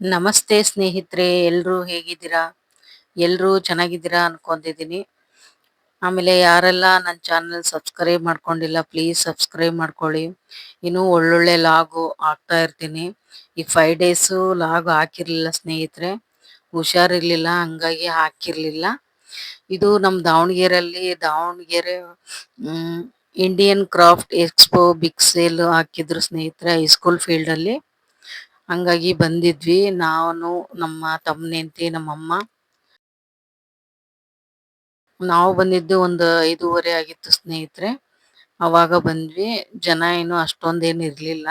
ನಮಸ್ತೆ ಸ್ನೇಹಿತರೆ ಎಲ್ಲರೂ ಹೇಗಿದ್ದೀರಾ? ಎಲ್ಲರೂ ಚೆನ್ನಾಗಿದ್ದೀರಾ ಅನ್ಕೊಂಡಿದ್ದೀನಿ. ಆಮೇಲೆ ಯಾರೆಲ್ಲ ನನ್ನ ಚಾನಲ್ ಸಬ್ಸ್ಕ್ರೈಬ್ ಮಾಡ್ಕೊಂಡಿಲ್ಲ, ಪ್ಲೀಸ್ ಸಬ್ಸ್ಕ್ರೈಬ್ ಮಾಡ್ಕೊಳ್ಳಿ. ಇನ್ನೂ ಒಳ್ಳೊಳ್ಳೆ ಲಾಗು ಹಾಕ್ತಾ ಇರ್ತೀನಿ. ಈ ಫೈವ್ ಡೇಸು ಲಾಗ್ ಹಾಕಿರಲಿಲ್ಲ ಸ್ನೇಹಿತರೆ. ಹುಷಾರಿರ್ಲಿಲ್ಲ, ಹಂಗಾಗಿ ಹಾಕಿರಲಿಲ್ಲ. ಇದು ನಮ್ಮ ದಾವಣಗೆರೆಯಲ್ಲಿ, Davanagere Indian craft expo big sale ಹಾಕಿದ್ರು ಸ್ನೇಹಿತರೆ ಹೈಸ್ಕೂಲ್ ಫೀಲ್ಡ್ ಅಲ್ಲಿ. ಹಂಗಾಗಿ ಬಂದಿದ್ವಿ. ನಾನು, ನಮ್ಮ ತಮ್ಮನೆಂತಿ ನಮ್ಮಮ್ಮ. ನಾವು ಬಂದಿದ್ದು ಒಂದು ಐದೂವರೆ ಆಗಿತ್ತು ಸ್ನೇಹಿತರೆ. ಅವಾಗ ಬಂದ್ವಿ. ಜನ ಏನು ಅಷ್ಟೊಂದೇನು ಇರಲಿಲ್ಲ.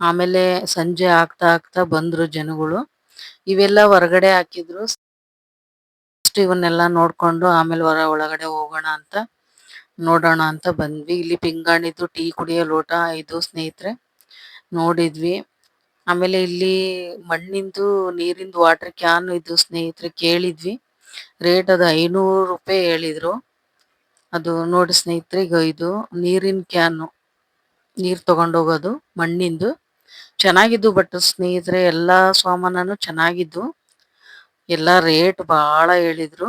ಆಮೇಲೆ ಸಂಜೆ ಆಗ್ತಾ ಆಗ್ತಾ ಬಂದ್ರು ಜನಗಳು. ಇವೆಲ್ಲ ಹೊರಗಡೆ ಹಾಕಿದ್ರು. ಇವನ್ನೆಲ್ಲ ನೋಡ್ಕೊಂಡು ಆಮೇಲೆ ಹೊರ ಒಳಗಡೆ ಹೋಗೋಣ ಅಂತ ನೋಡೋಣ ಅಂತ ಬಂದ್ವಿ. ಇಲ್ಲಿ ಪಿಂಗಾಣಿದು ಟೀ ಕುಡಿಯೋ ಲೋಟ ಇದು ಸ್ನೇಹಿತರೆ. ನೋಡಿದ್ವಿ. ಆಮೇಲೆ ಇಲ್ಲಿ ಮಣ್ಣಿಂದು, ನೀರಿಂದು ವಾಟರ್ ಕ್ಯಾನ್ ಇದು ಸ್ನೇಹಿತರೆ ಕೇಳಿದ್ವಿ. ರೇಟ್ ಅದು ಐನೂರು ರೂಪಾಯಿ ಹೇಳಿದ್ರು. ಅದು ನೋಡಿ ಸ್ನೇಹಿತರೆ, ಈಗ ಇದು ನೀರಿನ ಕ್ಯಾನು ನೀರು ತೊಗೊಂಡೋಗೋದು ಮಣ್ಣಿಂದು. ಚೆನ್ನಾಗಿದ್ದು ಬಟ್ ಸ್ನೇಹಿತರೆ, ಎಲ್ಲಾ ಸಾಮಾನು ಚೆನ್ನಾಗಿದ್ದು. ಎಲ್ಲ ರೇಟ್ ಬಹಳ ಹೇಳಿದ್ರು.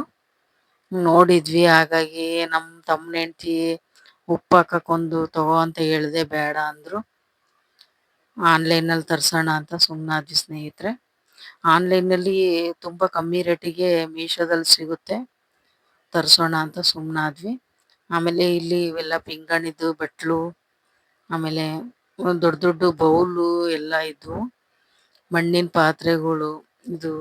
ನೋಡಿದ್ವಿ, ಹಾಗಾಗಿ ನಮ್ಮ ತಮ್ಮನ ಹೆಂಡತಿ ಉಪ್ಪು ಹಾಕಕ್ಕೊಂದು ತಗೋ ಅಂತ ಹೇಳಿದೆ, ಬೇಡ ಅಂದ್ರು. ಆನ್ಲೈನ್ ಅಲ್ಲಿ ತರ್ಸೋಣ ಅಂತ ಸುಮ್ಮನಾದ್ವಿ ಸ್ನೇಹಿತರೆ. ಆನ್ಲೈನಲ್ಲಿ ತುಂಬಾ ಕಮ್ಮಿ ರೇಟಿಗೆ ಮೀಶೋದಲ್ಲಿ ಸಿಗುತ್ತೆ. ತರ್ಸೋಣ ಅಂತ ಸುಮ್ಮನಾದ್ವಿ ಆಮೇಲೆ ಇಲ್ಲಿ ಇವೆಲ್ಲ ಪಿಂಗಾಣಿದು, ಬಟ್ಲು, ಆಮೇಲೆ ದೊಡ್ಡ ದೊಡ್ಡ ಬೌಲು ಎಲ್ಲ ಇದ್ವು ಮಣ್ಣಿನ ಪಾತ್ರೆಗಳು, ಇದು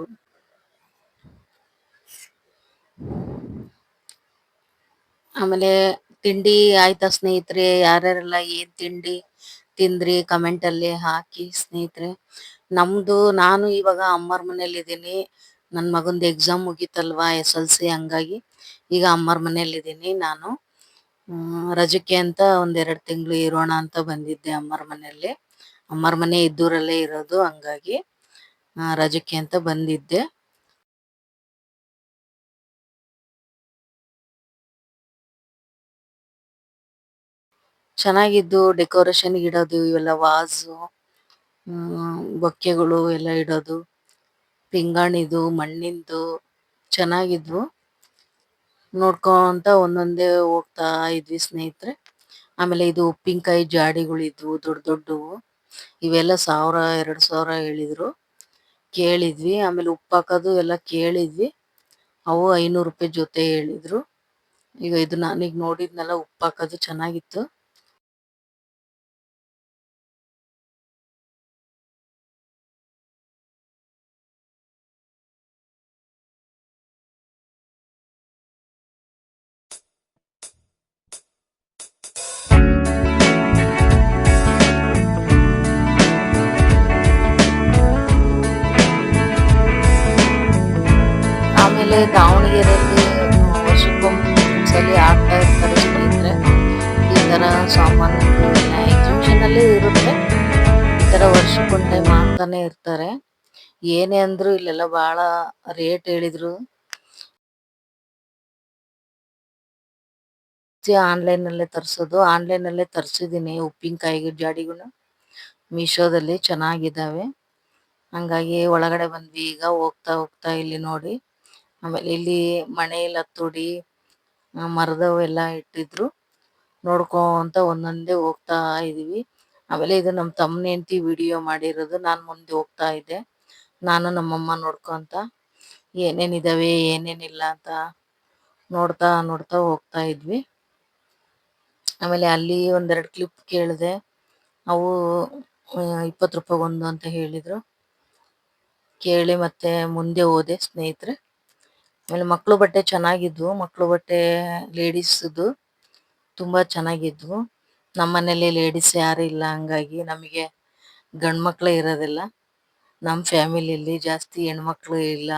ಆಮೇಲೆ ತಿಂಡಿ ಆಯ್ತಾ ಸ್ನೇಹಿತರೆ? ಯಾರ್ಯಾರೆಲ್ಲ ಏನ್ ತಿಂಡಿ? ತಿಂದ್ರಿ ಕಮೆಂಟ್ ಅಲ್ಲಿ ಹಾಕಿ ಸ್ನೇಹಿತರೆ. ನಮ್ದು ನಾನು ಇವಾಗ ಅಮ್ಮರ ಮನೇಲಿ ಇದ್ದೀನಿ ನನ್ನ ಮಗಂದು ಎಕ್ಸಾಮ್ ಮುಗೀತಲ್ವಾ ಎಸ್ ಎಲ್ ಸಿ ಹಂಗಾಗಿ. ಈಗ ಅಮ್ಮರ ಮನೇಲಿ ಇದ್ದೀನಿ ನಾನು ರಜಕ್ಕೆ ಅಂತ ಒಂದೆರಡು ತಿಂಗಳು ಇರೋಣ ಅಂತ ಬಂದಿದ್ದೆ ಅಮ್ಮರ ಮನೆಯಲ್ಲಿ. ಅಮ್ಮರ ಮನೆ ಇದ್ದೂರಲ್ಲೇ ಇರೋದು ಹಂಗಾಗಿ ರಜಕ್ಕೆ ಅಂತ ಬಂದಿದ್ದೆ. ಚೆನ್ನಾಗಿದ್ದು ಡೆಕೋರೇಷನ್ ಇಡೋದು, ಇವೆಲ್ಲ ವಾಸು ಬೊಕ್ಕೆಗಳು ಎಲ್ಲ ಇಡೋದು, ಪಿಂಗಾಣಿದು, ಮಣ್ಣಿಂದು ಚೆನ್ನಾಗಿದ್ವು. ನೋಡ್ಕೊಂತ ಒಂದೊಂದೇ ಹೋಗ್ತಾ ಇದ್ವಿ ಸ್ನೇಹಿತರೆ. ಆಮೇಲೆ ಇದು ಉಪ್ಪಿನಕಾಯಿ ಜಾಡಿಗಳಿದ್ವು, ದೊಡ್ಡ ದೊಡ್ಡವು. ಇವೆಲ್ಲ ಸಾವಿರ, ಎರಡು ಸಾವಿರ ಹೇಳಿದ್ರು. ಕೇಳಿದ್ವಿ, ಆಮೇಲೆ ಉಪ್ಪು ಹಾಕೋದು ಎಲ್ಲ ಕೇಳಿದ್ವಿ. ಅವು ಐನೂರು ರೂಪಾಯಿ ಜೊತೆ ಹೇಳಿದ್ರು. ಈಗ ಇದು ನಾನೀಗ ನೋಡಿದ್ನೆಲ್ಲ, ಉಪ್ಪು ಹಾಕೋದು ಚೆನ್ನಾಗಿತ್ತು. ಆಮೇಲೆ ದಾವಣಗೆರೆಯಲ್ಲಿ ವರ್ಷಕ್ಕೊಂದ್ಸಲಿ ಆಗ್ತಾ ಇರ್ತಾರೆ ಸ್ನೇಹಿತರೆ. ಈ ತರ ಸಾಮಾನು ಎಕ್ಸಿಬಿಷನ್ ಅಲ್ಲಿ ಇರುತ್ತೆ. ಈ ತರ ವರ್ಷಕ್ಕೊಂದು ಟೈಮ್ ಆಗ್ತಾನೆ ಇರ್ತಾರೆ. ಏನೇ ಅಂದ್ರು ಇಲ್ಲೆಲ್ಲ ಬಹಳ ರೇಟ್ ಹೇಳಿದ್ರು. ಆನ್ಲೈನ್ ಅಲ್ಲೇ ತರ್ಸೋದು. ಆನ್ಲೈನ್ ಅಲ್ಲೇ ತರ್ಸಿದೀನಿ ಉಪ್ಪಿನಕಾಯಿ ಜಾಡಿಗಳು ಮೀಶೋದಲ್ಲಿ ಚೆನ್ನಾಗಿದ್ದಾವೆ. ಹಂಗಾಗಿ ಒಳಗಡೆ ಬಂದ್ವಿ ಈಗ ಹೋಗ್ತಾ ಹೋಗ್ತಾ ಇಲ್ಲಿ ನೋಡಿ. ಆಮೇಲೆ ಇಲ್ಲಿ ತೋಡಿ ಮರದವು ಎಲ್ಲ ಇಟ್ಟಿದ್ರು. ನೋಡ್ಕೊಂತ ಒಂದೊಂದೇ ಹೋಗ್ತಾ ಇದೀವಿ. ಆಮೇಲೆ ಇದು ನಮ್ ತಮ್ಮನ ಹೆಂಡತಿ ವಿಡಿಯೋ ಮಾಡಿರೋದು ನಾನ್ ಮುಂದೆ ಹೋಗ್ತಾ ಇದ್ದೆ ನಾನು ನಮ್ಮಮ್ಮ ನೋಡ್ಕೊಂತ ಏನೇನ್ ಇದಾವೆ ಏನೇನಿಲ್ಲ ಅಂತ ನೋಡ್ತಾ ನೋಡ್ತಾ ಹೋಗ್ತಾ ಇದ್ವಿ. ಆಮೇಲೆ ಅಲ್ಲಿ ಒಂದೆರಡು ಕ್ಲಿಪ್ ಕೇಳಿದೆ. ಅವು ಇಪ್ಪತ್ತು ರೂಪಾಯಿ ಒಂದು ಅಂತ ಹೇಳಿದ್ರು. ಕೇಳಿ ಮತ್ತೆ ಮುಂದೆ ಹೋದೆ ಸ್ನೇಹಿತರೆ. ಆಮೇಲೆ ಮಕ್ಕಳು ಬಟ್ಟೆ ಚೆನ್ನಾಗಿದ್ವು. ಮಕ್ಕಳು ಬಟ್ಟೆ ಲೇಡೀಸ್ದು ತುಂಬಾ ಚೆನ್ನಾಗಿದ್ವು. ನಮ್ಮನೇಲಿ ಲೇಡೀಸ್ ಯಾರು ಇಲ್ಲ ಹಂಗಾಗಿ ನಮಗೆ ಗಂಡ್ ಮಕ್ಕಳೇ ಇರೋದಿಲ್ಲ. ನಮ್ಮ ಫ್ಯಾಮಿಲಿಯಲ್ಲಿ ಜಾಸ್ತಿ ಹೆಣ್ಮಕ್ಳು ಇಲ್ಲ.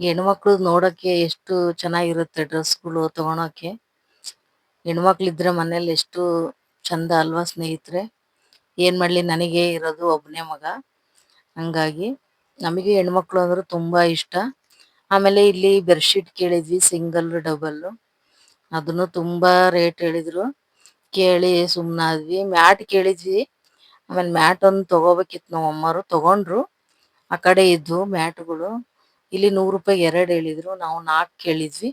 ಹೆಣ್ಮಕ್ಳು ನೋಡಕ್ಕೆ ಎಷ್ಟು ಚೆನ್ನಾಗಿರುತ್ತೆ ಡ್ರೆಸ್ಗಳು ತೊಗೊಳೋಕ್ಕೆ ಹೆಣ್ಮಕ್ಳಿದ್ರೆ ಮನೇಲಿ ಎಷ್ಟು ಚಂದ ಅಲ್ವಾ ಸ್ನೇಹಿತರೆ. ಏನ್ ಮಾಡಲಿ ನನಗೆ ಇರೋದು ಒಬ್ಬನೇ ಮಗ. ಹಂಗಾಗಿ ನಮಗೆ ಹೆಣ್ಮಕ್ಳು ಅಂದ್ರೆ ತುಂಬಾ ಇಷ್ಟ. ಆಮೇಲೆ ಇಲ್ಲಿ ಬೆಡ್ಶೀಟ್ ಕೇಳಿದ್ವಿ ಸಿಂಗಲ್ ಡಬಲ್ ಅದನ್ನು ತುಂಬಾ ರೇಟ್ ಹೇಳಿದ್ರು. ಕೇಳಿ ಸುಮ್ನಾದ್ವಿ ಮ್ಯಾಟ್ ಕೇಳಿದ್ವಿ. ಆಮೇಲೆ ಮ್ಯಾಟ್ ಒಂದು ತಗೋಬೇಕಿತ್ತು ನಮ್ಮ ಅಮ್ಮರು, ತಗೊಂಡ್ರು. ಆ ಕಡೆ ಇದ್ವು ಮ್ಯಾಟ್ಗಳು ಇಲ್ಲಿ ನೂರು ರೂಪಾಯಿ ಎರಡು ಹೇಳಿದ್ರು. ನಾವು ನಾಲ್ಕು ಕೇಳಿದ್ವಿ.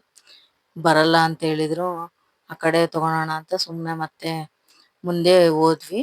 ಬರಲ್ಲ ಅಂತ ಹೇಳಿದ್ರು. ಆ ಕಡೆ ತಗೊಳೋಣ ಅಂತ ಸುಮ್ನೆ ಮತ್ತೆ ಮುಂದೆ ಹೋದ್ವಿ.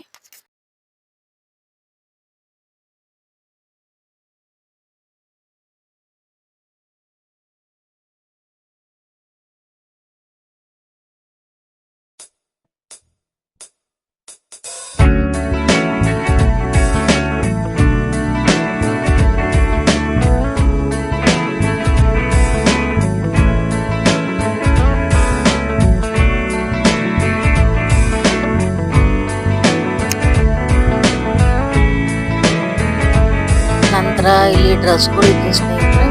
ನಂತರ ಇಲ್ಲಿ ಡ್ರೆಸ್ಗಳು ಇತ್ತು ಸ್ನೇಹಿತರೆ,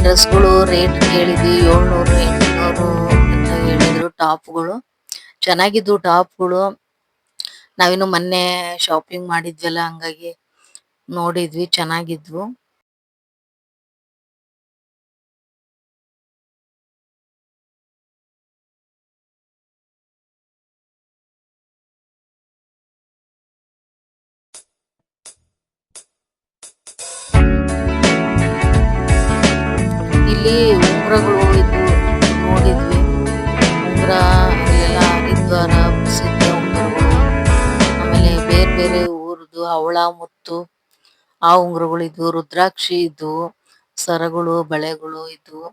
ಡ್ರೆಸ್ಗಳು ರೇಟ್ ಕೇಳಿದ್ವಿ ಏಳ್ನೂರು, ಎಂಟುನೂರು ಅಂತ ಹೇಳಿದ್ರು ಟಾಪ್ಗಳು. ಚೆನ್ನಾಗಿದ್ವು ಟಾಪ್ಗಳು. ನಾವಿನ್ನು ಮೊನ್ನೆ ಶಾಪಿಂಗ್ ಮಾಡಿದ್ವಲ್ಲ, ಹಂಗಾಗಿ ನೋಡಿದ್ವಿ, ಚೆನ್ನಾಗಿದ್ವು. ಉಂಗುರಗಳು ಇದ್ವು ನೋಡಿದ್ವಿ. ಉಂಗುರ ಅಲ್ಲೆಲ್ಲ ಹರಿದ್ವಾರ ಪ್ರಸಿದ್ಧ ಆಮೇಲೆ ಬೇರೆ ಬೇರೆ ಊರದು ಹವಳ ಮುತ್ತು, ಆ ಉಂಗುರಗಳು ಇದ್ವು. ರುದ್ರಾಕ್ಷಿ ಇದ್ವು, ಸರಗಳು, ಬಳೆಗಳು ಇದ್ವು.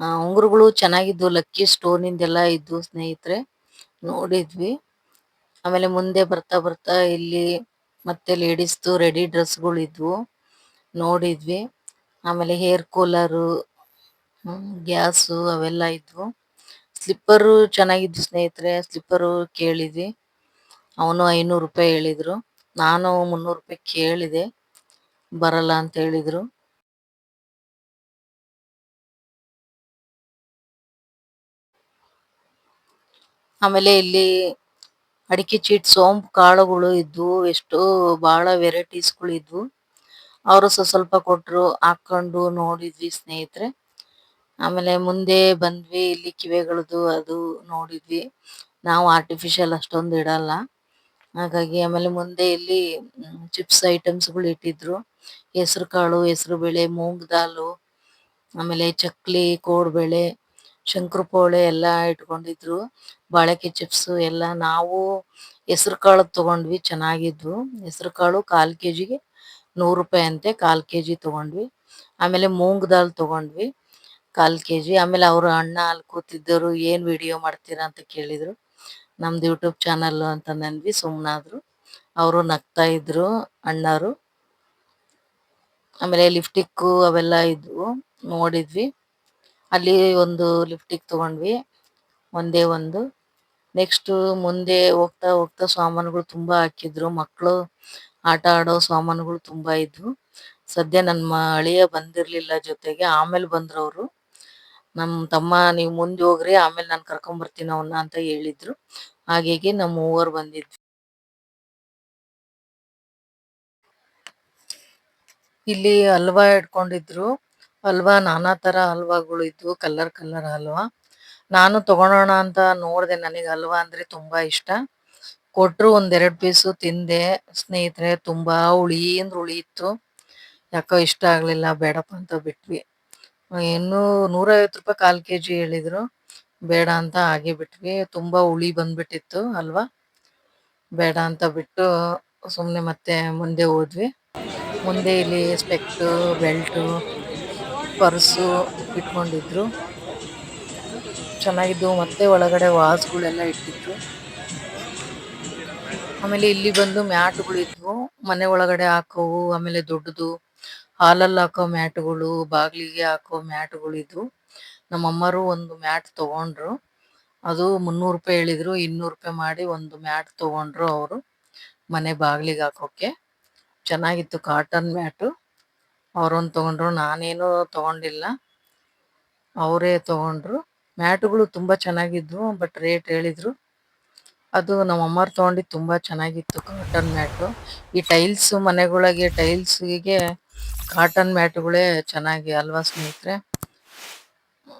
ಆ ಉಂಗುರಗಳು ಚೆನ್ನಾಗಿದ್ವು. ಲಕ್ಕಿ ಸ್ಟೋನ್ ಇಂದೆಲ್ಲ ಇದ್ವು ಸ್ನೇಹಿತರೆ. ನೋಡಿದ್ವಿ. ಆಮೇಲೆ ಮುಂದೆ ಬರ್ತಾ ಬರ್ತಾ ಇಲ್ಲಿ ಮತ್ತೆ ಲೇಡೀಸ್ದು ರೆಡಿ ಡ್ರೆಸ್ಗಳು ಇದ್ವು. ನೋಡಿದ್ವಿ. ಆಮೇಲೆ ಹೇರ್ ಕೂಲರು ಗ್ಯಾಸು ಅವೆಲ್ಲ ಇದ್ವು. ಸ್ಲಿಪ್ಪರ್ ಚೆನ್ನಾಗಿದ್ವು ಸ್ನೇಹಿತರೆ, ಸ್ಲಿಪ್ಪರು ಕೇಳಿದ್ವಿ. ಅವನು ಐನೂರು ರೂಪಾಯಿ ಹೇಳಿದ್ರು. ನಾನು ಮುನ್ನೂರು ರೂಪಾಯಿ ಕೇಳಿದೆ. ಬರಲ್ಲ ಅಂತ ಹೇಳಿದ್ರು. ಆಮೇಲೆ ಇಲ್ಲಿ ಅಡಿಕೆ ಚೀಟ್, ಸೋಂಪು, ಕಾಳುಗಳು ಇದ್ವು. ಎಷ್ಟು ಬಹಳ ವೆರೈಟೀಸ್ಗಳು ಇದ್ವು. ಅವರು ಸ್ವಲ್ಪ ಸ್ವಲ್ಪ ಕೊಟ್ರು ಹಾಕೊಂಡು ನೋಡಿದ್ವಿ ಸ್ನೇಹಿತರೆ. ಆಮೇಲೆ ಮುಂದೆ ಬಂದ್ವಿ, ಇಲ್ಲಿ ಕಿವೆಗಳದ್ದು ಅದು ನೋಡಿದ್ವಿ. ನಾವು ಆರ್ಟಿಫಿಷಿಯಲ್ ಅಷ್ಟೊಂದು ಇಡಲ್ಲ. ಹಾಗಾಗಿ ಆಮೇಲೆ ಮುಂದೆ ಇಲ್ಲಿ ಚಿಪ್ಸ್ ಐಟಮ್ಸ್ಗಳು ಇಟ್ಟಿದ್ರು. ಹೆಸರು ಕಾಳು, ಹೆಸರು ಬೇಳೆ, ಮೂಂಗ್ ದಾಲು, ಆಮೇಲೆ ಚಕ್ಲಿ ಕೋಡ್ಬೇಳೆ ಶಂಕರಪೋಳೆ ಎಲ್ಲ ಇಟ್ಕೊಂಡಿದ್ರು. ಬಾಳೆಕೆ ಚಿಪ್ಸ್ ಎಲ್ಲ ನಾವು ಹೆಸರು ಕಾಳು ತಗೊಂಡ್ವಿ, ಚೆನ್ನಾಗಿದ್ವು. ಹೆಸರು ಕಾಳು ಕಾಲ್ ಕೆಜಿಗೆ ನೂರು ರೂಪಾಯಿ ಅಂತೆ, ಕಾಲ್ ಕೆಜಿ ತಗೊಂಡ್ವಿ. ಆಮೇಲೆ ಮೂಂಗ್ ದಾಲ್ ತಗೊಂಡ್ವಿ. ಕಾಲ್ ಕೆಜಿ. ಆಮೇಲೆ ಅವರು ಅಣ್ಣ ಅಲ್ಲಿ ಕೂತಿದ್ದವರು ಏನ್ ವಿಡಿಯೋ ಮಾಡ್ತೀರಾ? ಅಂತ ಕೇಳಿದ್ರು. ನಮ್ದು ಯೂಟ್ಯೂಬ್ ಚಾನಲ್ ಅಂತ ಅಂದ್ವಿ ಸುಮ್ನಾದ್ರು ಅವರು ನಗ್ತಾ ಇದ್ರು, ಅಣ್ಣಾರು. ಆಮೇಲೆ ಲಿಫ್ಟಿಕ್ಕು ಅವೆಲ್ಲ ಇದ್ವು, ನೋಡಿದ್ವಿ. ಅಲ್ಲಿ ಒಂದು ಲಿಫ್ಟಿಕ್ ತಗೊಂಡ್ವಿ, ಒಂದೇ ಒಂದು. ನೆಕ್ಸ್ಟ್ ಮುಂದೆ ಹೋಗ್ತಾ ಹೋಗ್ತಾ ಸಾಮಾನುಗಳು ತುಂಬಾ ಹಾಕಿದ್ರು. ಮಕ್ಕಳು ಆಟ ಆಡೋ ಸಾಮಾನುಗಳು ತುಂಬಾ ಇದ್ವು. ಸದ್ಯ ನನ್ನ ಅಳಿಯ ಬಂದಿರ್ಲಿಲ್ಲ ಜೊತೆಗೆ. ಆಮೇಲೆ ಬಂದ್ರು ಅವರು. ನಮ್ ತಮ್ಮ ನೀವು ಮುಂದೆ ಹೋಗ್ರಿ, ಆಮೇಲೆ ನಾನು ಕರ್ಕೊಂಡ್ ಬರ್ತೀನಿ ಅವನ್ನ ಅಂತ ಹೇಳಿದ್ರು. ಹಾಗಾಗಿ ನಮ್ಮ ಮೂವರು ಬಂದಿದ್ವಿ. ಇಲ್ಲಿ ಹಲ್ವಾ ಇಟ್ಕೊಂಡಿದ್ರು ಹಲ್ವಾ ನಾನಾ ತರ ಹಲ್ವಾಗಳು ಇದ್ವು, ಕಲರ್ ಕಲರ್ ಹಲ್ವಾ. ನಾನು ತಗೊಳೋಣ ಅಂತ ನೋಡ್ದೆ, ನನಗೆ ಹಲ್ವಾ ಅಂದ್ರೆ ತುಂಬಾ ಇಷ್ಟ. ಕೊಟ್ರು ಒಂದೆರಡು ಪೀಸು ತಿಂದೆ. ಸ್ನೇಹಿತರೆ, ತುಂಬಾ ಹುಳಿ ಅಂದ್ರೆ ಹುಳಿ ಇತ್ತು. ಯಾಕೋ ಇಷ್ಟ ಆಗ್ಲಿಲ್ಲ, ಬೇಡಪ್ಪ ಅಂತ ಬಿಟ್ವಿ. ಇನ್ನು ನೂರೈವತ್ತು ರೂಪಾಯಿ ಕಾಲ್ ಕೆಜಿ ಹೇಳಿದ್ರು. ಬೇಡ ಅಂತ ಹಾಗೆ ಬಿಟ್ವಿ. ತುಂಬಾ ಹುಳಿ ಬಂದ್ಬಿಟ್ಟಿತ್ತು ಅಲ್ವಾ? ಬೇಡ ಅಂತ ಬಿಟ್ಟು ಸುಮ್ಮನೆ ಮತ್ತೆ ಮುಂದೆ ಹೋದ್ವಿ. ಮುಂದೆ ಇಲ್ಲಿ ಸ್ಪೆಕ್ಟು ಬೆಲ್ಟು ಪರ್ಸು ಇಟ್ಕೊಂಡಿದ್ರು. ಚೆನ್ನಾಗಿದ್ದು. ಮತ್ತೆ ಒಳಗಡೆ ವಾಸ್ಗಳೆಲ್ಲ ಇಟ್ಟಿದ್ರು. ಆಮೇಲೆ ಇಲ್ಲಿ ಬಂದು ಮ್ಯಾಟ್ಗಳಿದ್ವು. ಮನೆ ಒಳಗಡೆ ಹಾಕೋವು, ಆಮೇಲೆ ದೊಡ್ಡದು ಹಾಲಲ್ಲಿ ಹಾಕೋ ಮ್ಯಾಟ್ಗಳು, ಬಾಗಿಲಿಗೆ ಹಾಕೋ ಮ್ಯಾಟ್ಗಳು ಇದ್ವು ನಮ್ಮಮ್ಮರು ಒಂದು ಮ್ಯಾಟ್ ತಗೊಂಡ್ರು. ಅದು ಮುನ್ನೂರು ರೂಪಾಯಿ ಹೇಳಿದ್ರು, ಇನ್ನೂರು ರೂಪಾಯಿ ಮಾಡಿ ಒಂದು ಮ್ಯಾಟ್ ತಗೊಂಡ್ರು ಅವರು ಮನೆ ಬಾಗಿಲಿಗೆ ಹಾಕೋಕೆ. ಚೆನ್ನಾಗಿತ್ತು ಕಾಟನ್ ಮ್ಯಾಟು. ಅವರೊಂದು ತಗೊಂಡ್ರು, ನಾನೇನು ತಗೊಂಡಿಲ್ಲ. ಅವರೇ ತಗೊಂಡ್ರು. ಮ್ಯಾಟ್ಗಳು ತುಂಬ ಚೆನ್ನಾಗಿದ್ವು, ಬಟ್ ರೇಟ್ ಹೇಳಿದ್ರು. ಅದು ನಮ್ಮ ಅಮ್ಮರು ತಗೊಂಡಿದ್ದು ತುಂಬ ಚೆನ್ನಾಗಿತ್ತು ಕಾಟನ್ ಮ್ಯಾಟು. ಈ ಟೈಲ್ಸ್ ಮನೆಗಳಿಗೆ, ಟೈಲ್ಸ್ಗೆ ಕಾಟನ್ ಮ್ಯಾಟ್ಗಳೇ ಚೆನ್ನಾಗಿ ಅಲ್ವಾ ಸ್ನೇಹಿತರೆ?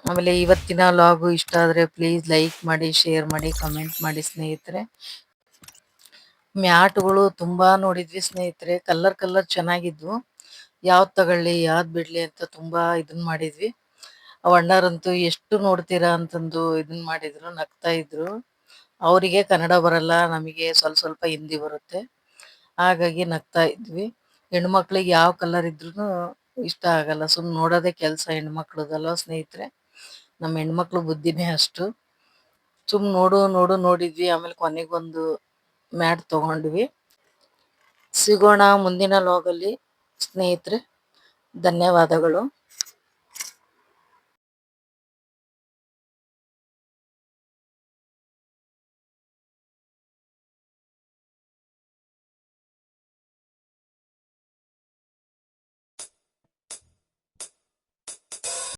ಆಮೇಲೆ ಇವತ್ತಿನ ಲಾಗು ಇಷ್ಟ ಆದರೆ ಪ್ಲೀಸ್ ಲೈಕ್ ಮಾಡಿ ಶೇರ್ ಮಾಡಿ ಕಮೆಂಟ್ ಮಾಡಿ ಸ್ನೇಹಿತರೆ. ಮ್ಯಾಟ್ಗಳು ತುಂಬ ನೋಡಿದ್ವಿ ಸ್ನೇಹಿತರೆ. ಕಲ್ಲರ್ ಕಲ್ಲರ್ ಚೆನ್ನಾಗಿದ್ವು. ಯಾವ್ದು ತಗೊಳ್ಳಿ, ಯಾವ್ದು ಬಿಡ್ಲಿ ಅಂತ ತುಂಬ ಇದನ್ನ ಮಾಡಿದ್ವಿ. ಅವಣ್ಣರಂತೂ ಎಷ್ಟು ನೋಡ್ತೀರಾ ಅಂತಂದು ಇದನ್ನ ಮಾಡಿದ್ರು, ನಗ್ತಾ ಇದ್ರು. ಅವರಿಗೆ ಕನ್ನಡ ಬರಲ್ಲ, ನಮಗೆ ಸ್ವಲ್ಪ ಸ್ವಲ್ಪ ಹಿಂದಿ ಬರುತ್ತೆ. ಹಾಗಾಗಿ ನಗ್ತಾ ಇದ್ವಿ. ಹೆಣ್ಮಕ್ಳಿಗೆ ಯಾವ ಕಲರ್ ಇದ್ರೂ ಇಷ್ಟ ಆಗಲ್ಲ. ಸುಮ್ ನೋಡೋದೇ ಕೆಲಸ ಹೆಣ್ಮಕ್ಳದಲ್ವಾ ಸ್ನೇಹಿತರೆ. ನಮ್ಮ ಹೆಣ್ಮಕ್ಳು ಬುದ್ಧಿನೇ ಅಷ್ಟು. ಸುಮ್ ನೋಡು ನೋಡು, ನೋಡಿದ್ವಿ. ಆಮೇಲೆ ಕೊನೆಗೊಂದು ಮ್ಯಾಟ್ ತಗೊಂಡ್ವಿ. ಸಿಗೋಣ ಮುಂದಿನ ಲೋಗಲ್ಲಿ ಸ್ನೇಹಿತರೆ, ಧನ್ಯವಾದಗಳು.